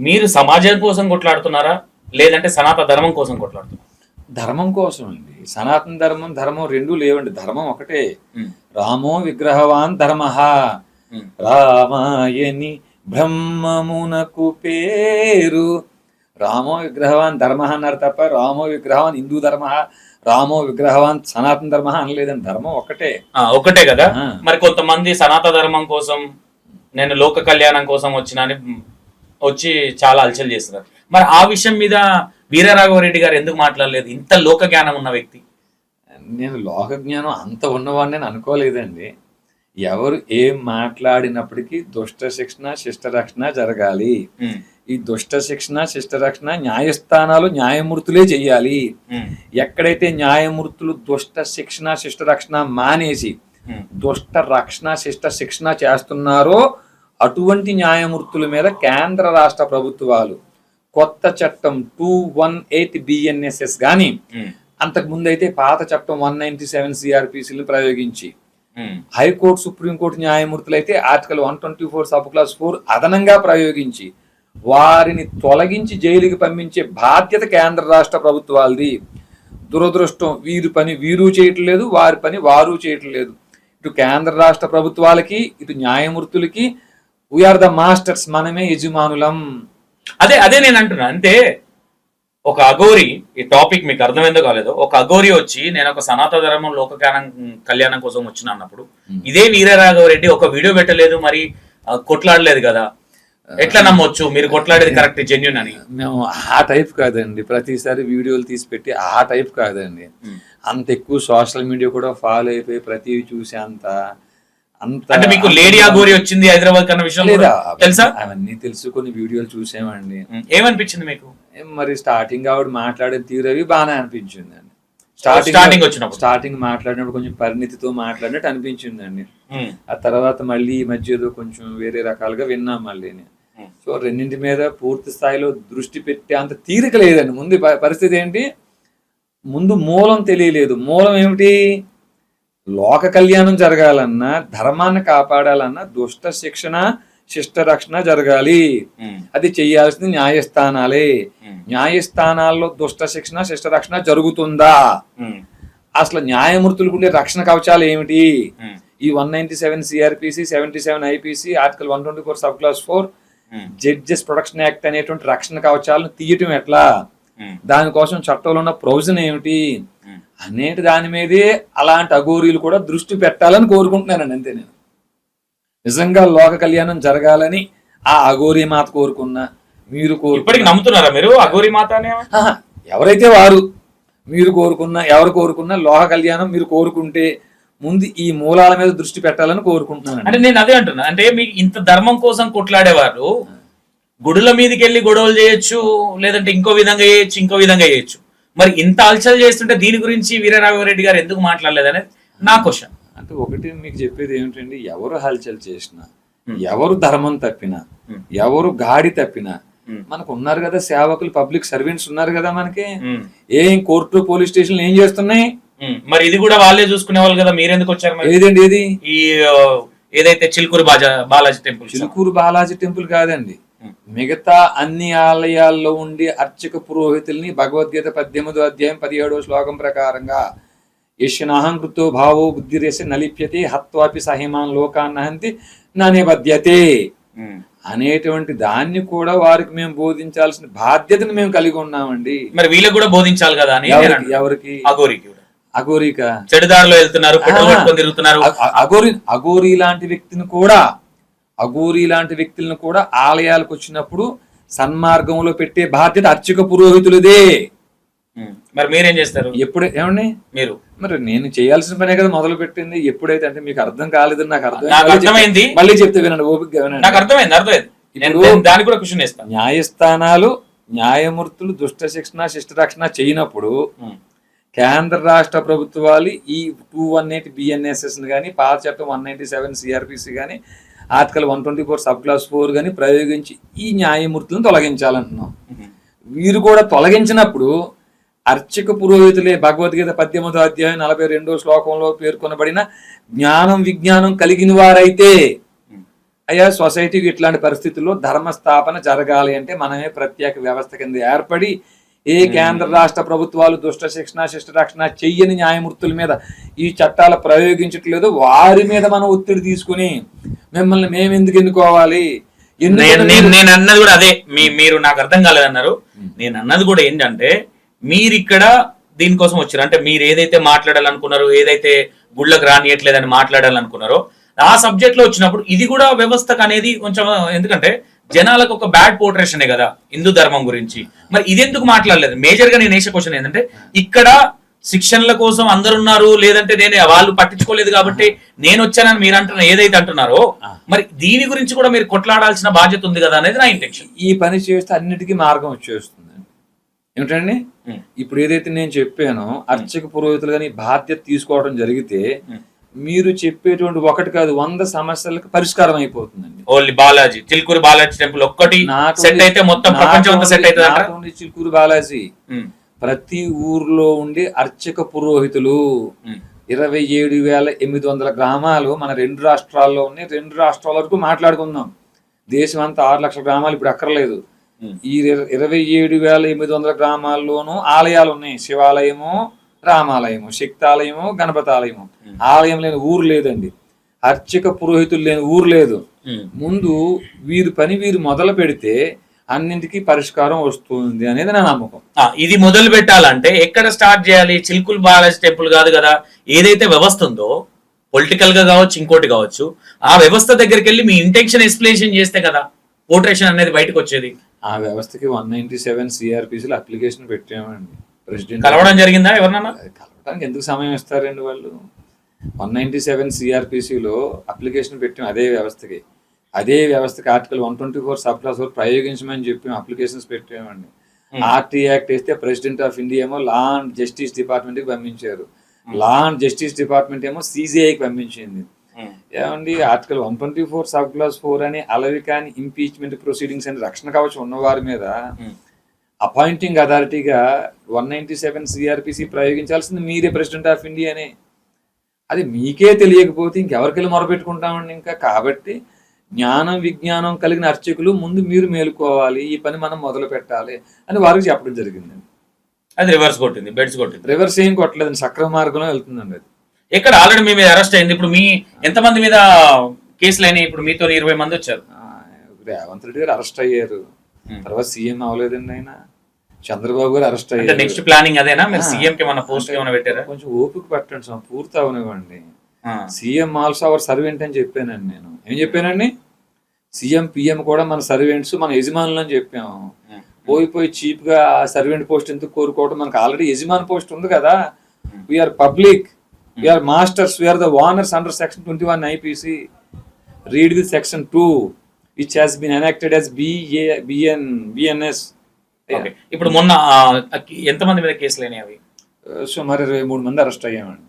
మీరు సమాజం కోసం కొట్లాడుతున్నారా? లేదంటే సనాతన ధర్మం కోసం కొట్లాడుతున్నారా? ధర్మం కోసం అండి. సనాతన ధర్మం ధర్మం రెండు లేవండి. ధర్మం ఒకటే. రామో విగ్రహవాన్ ధర్మ. రామాయని బ్రహ్మమునకు పేరు. రామో విగ్రహవాన్ ధర్మ అన్నారు తప్ప రామో విగ్రహవాన్ హిందూ ధర్మ రామో విగ్రహవాన్ సనాతన ధర్మ అనలేదండి. ధర్మం ఒకటే. ఒకటే కదా. మరి కొంతమంది సనాతన ధర్మం కోసం నేను లోక కళ్యాణం కోసం వచ్చిన వచ్చి చాలా అలచల్ చేస్తున్నారు. మరి ఆ విషయం మీద వీరరాఘవరెడ్డి గారు ఎందుకు మాట్లాడలేదు? ఇంత లోక జ్ఞానం ఉన్న వ్యక్తి. నేను లోక జ్ఞానం అంత ఉన్నవాడిని నేను అనుకోలేదండి. ఎవరు ఏం మాట్లాడినప్పటికీ దుష్ట శిక్షణ శిష్ట రక్షణ జరగాలి. ఈ దుష్ట శిక్షణ శిష్ట రక్షణ న్యాయస్థానాలు న్యాయమూర్తులే చెయ్యాలి. ఉమ్, ఎక్కడైతే న్యాయమూర్తులు దుష్ట శిక్షణ శిష్ట రక్షణ మానేసి దుష్ట రక్షణ శిష్ట శిక్షణ చేస్తున్నారో అటువంటి న్యాయమూర్తుల మీద కేంద్ర రాష్ట్ర ప్రభుత్వాలు కొత్త చట్టం టూ వన్ ఎయిట్ బిఎన్ఎస్ఎస్ కానీ అంతకు ముందు అయితే పాత చట్టం వన్ నైన్టీ సెవెన్ సిఆర్పిసిలు ప్రయోగించి హైకోర్టు సుప్రీంకోర్టు న్యాయమూర్తులు అయితే article one twenty four sub clause four అదనంగా ప్రయోగించి వారిని తొలగించి జైలుకి పంపించే బాధ్యత కేంద్ర రాష్ట్ర ప్రభుత్వాలది. దురదృష్టం వీరి పని వీరు చేయటం లేదు వారి పని వారు చేయటం లేదు ఇటు కేంద్ర రాష్ట్ర ప్రభుత్వాలకి ఇటు న్యాయమూర్తులకి వీఆర్ ద మాస్టర్స్ మనమే యజమానులం. అదే అదే నేను అంటున్నా. అంటే ఒక అఘోరి ఈ టాపిక్ మీకు అర్థమైందో కాలేదో ఒక అఘోరి వచ్చి నేను ఒక సనాతన ధర్మం లోక జ్ఞానం కళ్యాణం కోసం వచ్చిన అన్నప్పుడు ఇదే వీరరాఘవరెడ్డి ఒక వీడియో పెట్టలేదు మరి కొట్లాడలేదు కదా. ఎట్లా నమ్మొచ్చు? మీరు కొట్లాడేది కరెక్ట్ జెన్యున్ అని. మేము ఆ టైప్ కాదండి. ప్రతిసారి వీడియోలు తీసి పెట్టి ఆ టైప్ కాదండి. ఉమ్. అంత ఎక్కువ సోషల్ మీడియా కూడా ఫాలో అయిపోయి ప్రతివి చూసే అంత అంత అంటే మీకు లేడీ అఘోరి వచ్చింది హైదరాబాద్ కన్న విషయం తెలుసా? అవన్నీ తెలుసు కొన్ని వీడియోలు చూసామండి ఏమనిపించింది మీకు? మరి స్టార్టింగ్ ఆవిడ మాట్లాడే తీరు అవి బాగానే అనిపించింది అండి Starting వచ్చినప్పుడు. స్టార్టింగ్ మాట్లాడినప్పుడు కొంచెం పరిణితితో మాట్లాడినట్టు అనిపించిందండి. ఆ తర్వాత మళ్ళీ ఈ మధ్య ఏదో కొంచెం వేరే రకాలుగా విన్నాం మళ్ళీ. సో రెండింటి మీద పూర్తి స్థాయిలో దృష్టి పెట్టే అంత తీరిక లేదండి. ముందు పరిస్థితి ఏంటి? ముందు మూలం తెలియలేదు. మూలం ఏమిటి? లోక కళ్యాణం జరగాలన్నా ధర్మాన్ని కాపాడాలన్నా దుష్ట శిక్షణ శిష్ట రక్షణ జరగాలి. అది చేయాల్సింది న్యాయస్థానాలే. న్యాయస్థానాల్లో దుష్ట శిక్షణ శిష్ట రక్షణ జరుగుతుందా? అసలు న్యాయమూర్తులకు ఉండే రక్షణ కవచాలు ఏమిటి? ఈ one ninety seven CrPC seventy seven IPC article one twenty four sub clause four judges protection act అనేటువంటి రక్షణ కవచాలను తీయటం ఎట్లా? దానికోసం చట్టంలో ఉన్న ప్రొవిజన్ ఏమిటి. అనేటి దాని మీదే అలాంటి అఘోరీలు కూడా దృష్టి పెట్టాలని కోరుకుంటున్నానండి అంతే నేను. నిజంగా లోక కళ్యాణం జరగాలని ఆ అఘోరీ మాత కోరుకున్నా మీరు ఇప్పటికి కోరుకున్నా నమ్ముతున్నారా మీరు అఘోరి మాత ఎవరైతే వారు మీరు కోరుకున్నా ఎవరు కోరుకున్నా లోక కళ్యాణం మీరు కోరుకుంటే ముందు ఈ మూలాల మీద దృష్టి పెట్టాలని కోరుకుంటున్నాను అంటే నేను అదే అంటున్నా అంటే మీకు ఇంత ధర్మం కోసం కొట్లాడేవారు గుడుల మీదకి వెళ్ళి గొడవలు చేయొచ్చు లేదంటే ఇంకో విధంగా చేయొచ్చు ఇంకో విధంగా చేయొచ్చు. మరి ఇంత అలచల్ చేస్తుంటే దీని గురించి వీరరాఘవరెడ్డి గారు ఎందుకు మాట్లాడలేదనేది నా క్వశ్చన్ అంటే ఒకటి మీకు చెప్పేది ఏమిటండి ఎవరు హల్చల్ చేసినా. ఎవరు ధర్మం తప్పినా. ఎవరు గాడి తప్పినా. మనకు ఉన్నారు కదా సేవకులు పబ్లిక్ సర్వెంట్స్ ఉన్నారు కదా మనకి ఏం కోర్టు పోలీస్ స్టేషన్లు ఏం చేస్తున్నాయి మరి ఇది కూడా వాళ్ళే చూసుకునే వాళ్ళు కదా మీరెందుకు వచ్చారు ఏదండి ఏది ఈ ఏదైతే చిలుకూరు బాజా బాలాజీ టెంపుల్ చిలుకూరు బాలాజీ టెంపుల్ కాదండి. మిగతా అన్ని ఆలయాల్లో ఉండి అర్చక పురోహితుల్ని భగవద్గీత పద్దెనిమిదో అధ్యాయం పదిహేడో శ్లోకం ప్రకారంగా యశ్నాహం కృతో భావో బుద్ధిరేసి నలిప్యతే హత్వాపి సహిమాన్ లోకాన్ నహంతి ననిబద్యతే అనేటువంటి దాన్ని కూడా వారికి మేము బోధించాల్సిన బాధ్యతను మేము కలిగి ఉన్నామండి. మరి వీళ్ళకి కూడా బోధించాలి కదా అని ఎవరికి? అఘోరికి కూడా. అఘోరిక? చెడుదారిలో వెళ్తున్నారు తిరుగుతున్నారు. అఘోరి అఘోరి లాంటి వ్యక్తిని కూడా అఘోరి లాంటి వ్యక్తులను కూడా ఆలయాలకు వచ్చినప్పుడు సన్మార్గంలో పెట్టే బాధ్యత అర్చక పురోహితులదే. మరి మీరేం చేస్తారు? ఎప్పుడు ఏమండి? మీరు? మరి నేను చేయాల్సిన పనే కదా మొదలు పెట్టింది. ఎప్పుడైతే అంటే మీకు అర్థం కాలేదని నాకు అర్థమైంది. చెప్తా- మళ్ళీ చెప్తే వినండి ఓపిక వినండి. నాకు అర్థమైంది అర్థమైంది. నేను దానికి కూడా క్వశ్చన్ ఇస్తాను న్యాయస్థానాలు న్యాయమూర్తులు దుష్ట శిక్షణ శిష్ట రక్షణ చేయనప్పుడు. కేంద్ర రాష్ట్ర ప్రభుత్వాలు ఈ టూ వన్ ఎయిట్ బిఎన్ఎస్ఎస్ కానీ పాత చట్టం వన్ నైన్టీ సెవెన్ సిఆర్పిసి కానీ article one twenty four sub clause four కానీ ప్రయోగించి ఈ న్యాయమూర్తులను తొలగించాలంటున్నాం. వీరు కూడా తొలగించినప్పుడు అర్చక పురోహితులే భగవద్గీత పద్దెనిమిదో అధ్యాయం నలభై రెండో శ్లోకంలో పేర్కొనబడిన జ్ఞానం విజ్ఞానం కలిగిన వారైతే. అయ్యా సొసైటీకి ఇట్లాంటి పరిస్థితుల్లో ధర్మస్థాపన జరగాలి అంటే మనమే ప్రత్యేక వ్యవస్థ కింద ఏర్పడి ఏ కేంద్ర రాష్ట్ర ప్రభుత్వాలు దుష్ట శిక్షణ శిష్ట రక్షణ చెయ్యని న్యాయమూర్తుల మీద ఈ చట్టాలు ప్రయోగించట్లేదు. వారి మీద మనం ఒత్తిడి తీసుకుని మిమ్మల్ని మేము ఎందుకు ఎన్నుకోవాలి నేను అన్నది కూడా అదే. మీ మీరు నాకు అర్థం కాలేదన్నారు నేను అన్నది కూడా ఏంటంటే మీరు ఇక్కడ దీనికోసం వచ్చారు. అంటే మీరు ఏదైతే మాట్లాడాలనుకున్నారో ఏదైతే గుళ్ళకు రానియట్లేదని మాట్లాడాలనుకున్నారో ఆ సబ్జెక్ట్లో వచ్చినప్పుడు ఇది కూడా వ్యవస్థకు అనేది కొంచెం ఎందుకంటే జనాలకు ఒక బ్యాడ్ పోర్ట్రేషనే కదా హిందూ ధర్మం గురించి. మరి ఇది ఎందుకు మాట్లాడలేదు? మేజర్గా నేను వేసే క్వశ్చన్ ఏంటంటే ఇక్కడ శిక్షణల కోసం అందరు ఉన్నారు లేదంటే నేను వాళ్ళు పట్టించుకోలేదు కాబట్టి నేను వచ్చానని మీరు అంటున్న ఏదైతే అంటున్నారో మరి దీని గురించి కూడా మీరు కొట్లాడాల్సిన బాధ్యత ఉంది కదా అనేది నా ఇంటెన్షన్ ఈ పని చేస్తే అన్నిటికీ మార్గం వచ్చేస్తుంది. ఏమిటండి. ఇప్పుడు ఏదైతే నేను చెప్పానో అర్చక పురోహితులు కానీ బాధ్యత తీసుకోవడం జరిగితే. మీరు చెప్పేటువంటి ఒకటి కాదు వంద సమస్యలకు పరిష్కారం అయిపోతుందండి. ఓన్లీ బాలాజీ చిలుకూరు బాలాజీ టెంపుల్ ఒక్కటి సెట్ అయితే మొత్తం ప్రపంచం సెట్ అవుతుంది చిలుకూరు బాలాజీ. ప్రతి ఊర్లో ఉండి అర్చక పురోహితులు ఇరవై ఏడు వేల ఎనిమిది వందల గ్రామాలు మన రెండు రాష్ట్రాల్లో ఉన్నాయి. రెండు రాష్ట్రాల వరకు మాట్లాడుకుందాం. దేశం అంతా ఆరు లక్షల గ్రామాలు ఇప్పుడు అక్కర్లేదు. ఈ ఇర- ఇరవై ఏడు వేల ఎనిమిది వందల గ్రామాల్లోనూ ఆలయాలు ఉన్నాయి. శివాలయము రామాలయము శక్తాలయము గణపతాలయము. ఆలయం లేని ఊరు లేదండి. అర్చక పురోహితులు లేని ఊరు లేదు. ముందు వీరి పని వీరు మొదలు పెడితే అన్నింటికీ పరిష్కారం వస్తుంది అనేది నా నమ్మకం. ఇది మొదలు పెట్టాలంటే ఎక్కడ స్టార్ట్ చేయాలి? చిలుకూరు బాలాజీ టెంపుల్ కాదు కదా. ఏదైతే వ్యవస్థ ఉందో పొలిటికల్గా కావచ్చు ఇంకోటి కావచ్చు ఆ వ్యవస్థ దగ్గరికి వెళ్ళి మీ ఇంటెన్షన్ ఎక్స్ప్లెనేషన్ చేస్తే కదా పోర్ట్రేషన్ అనేది బయటకు వచ్చేది. ఆ వ్యవస్థకి వన్ నైన్టీ సెవెన్ సిఆర్పిసిలో అప్లికేషన్ పెట్టామండి. ప్రెసిడెంట్ కలవడం జరిగిందా ఎవరినన్నా? కలవడానికి ఎందుకు సమయం ఇస్తారండి వాళ్ళు? వన్ నైన్టీ సెవెన్ సిఆర్పిసిలో అప్లికేషన్ పెట్టాం అదే వ్యవస్థకి. అదే వ్యవస్థకి article one twenty four sub clause four ప్రయోగించమని చెప్పి అప్లికేషన్స్ పెట్టామండి. ఆర్టీ యాక్ట్ వేస్తే ప్రెసిడెంట్ ఆఫ్ ఇండియా ఏమో లా అండ్ జస్టిస్ డిపార్ట్మెంట్కి పంపించారు. లా అండ్ జస్టిస్ డిపార్ట్మెంట్ ఏమో సిజిఐకి పంపించింది. ఏమండి article one twenty four sub clause four అని అలవి కాని ఇంపీచ్మెంట్ ప్రొసీడింగ్స్ అని రక్షణ కవచం ఉన్నవారి మీద. అపాయింటింగ్ అథారిటీగా వన్ నైన్టీ సెవెన్ సిఆర్పిసి ప్రయోగించాల్సింది మీరే ప్రెసిడెంట్ ఆఫ్ ఇండియానే అది మీకే తెలియకపోతే ఇంకెవరికెళ్ళి మొరపెట్టుకుంటామండి ఇంకా? కాబట్టి జ్ఞానం విజ్ఞానం కలిగిన అర్చకులు ముందు మీరు మేలుకోవాలి ఈ పని మనం మొదలు పెట్టాలి అని వారికి చెప్పడం జరిగిందండి. అది రివర్స్ కొట్టింది బెడ్స్ కొట్టింది. రివర్స్ ఏం కొట్టలేదండి సక్రమ మార్గంలో వెళ్తుందండి అది. ఎక్కడ ఆల్రెడీ మీ మీద అరెస్ట్ అయింది ఇప్పుడు మీ ఎంతమంది మీద కేసులు అయినాయి? ఇప్పుడు మీతో ఇరవై మంది వచ్చారు. రేవంత్ రెడ్డి గారు అరెస్ట్ అయ్యారు. తర్వాత సీఎం అవ్వలేదండి ఆయన. చంద్రబాబు గారు అరెస్ట్ అయ్యారు. నెక్స్ట్ ప్లానింగ్ అదేనా? మీరు. సీఎం కి ఏమైనా పోస్ట్ ఏమైనా పెట్టారా? కొంచెం ఓపిక పట్టండి స్వామి, పూర్తి అవనివ్వండి. సీఎం ఆల్సో అవర్ సర్వెంట్ అని చెప్పానండి నేను. ఏం చెప్పానండి? సీఎం పిఎం కూడా మన సర్వెంట్స్ మన యజమానులు అని చెప్పాము. పోయి పోయి చీప్గా సర్వెంట్ పోస్ట్ ఎందుకు కోరుకోవడం? మనకు ఆల్రెడీ యజమాన్ పోస్ట్ ఉంది కదా. We are public we are masters we are the owners under section twenty one IPC read the section two which has been enacted as BA BN BNS okay. ఇప్పుడు మొన్న ఎంతమంది మీద కేసులు అయినాయి అవి? సుమారు ఇరవై మూడు మంది అరెస్ట్ అయ్యామండి.